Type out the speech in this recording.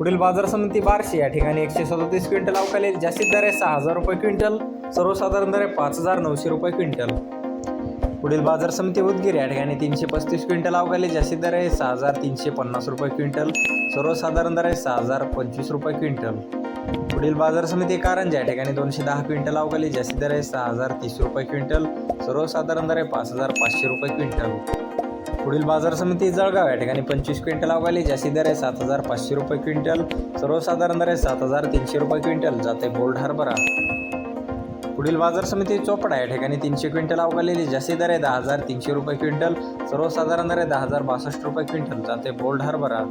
पुढील बाजार समिती बारशे या ठिकाणी एकशे सदोतीस क्विंटल अवकालेल जास्तीत दर आहे सहा हजार रुपये क्विंटल सर्वसाधारण दर आहे पाच हजार नऊशे रुपये क्विंटल. पुढील बाजार समिती उदगीर या ठिकाणी तीनशे पस्तीस क्विंटल अवकाली जास्तीत दर आहे सहा हजार तीनशे पन्नास रुपये क्विंटल सर्वसाधारण दर आहे सहा हजार पंचवीस रुपये क्विंटल. पुढील बाजार समिती कारंजा या ठिकाणी दोनशे दहा क्विंटल अवकाली जास्तीत दर आहे सहा हजार तीस रुपये क्विंटल सर्वसाधारण दर आहे पाच हजार पाचशे रुपये क्विंटल. पुढील बाजार समिती जळगाव या ठिकाणी पंचवीस क्विंटल अवकाली जास्ती दर आहे सात हजार पाचशे रुपये क्विंटल. सर्वसाधारण दर आहे सात हजार तीनशे रुपये क्विंटल जाते बोल्ड हरभरा. पुढील बाजार समिती चोपडा या ठिकाणी तीनशे क्विंटल अवकालेली जास्ती दर आहे दहा हजार तीनशे रुपये क्विंटल. सर्वसाधारण दर आहे दहा हजार बासष्ट रुपये क्विंटल जाते बोल्ड हरभरा.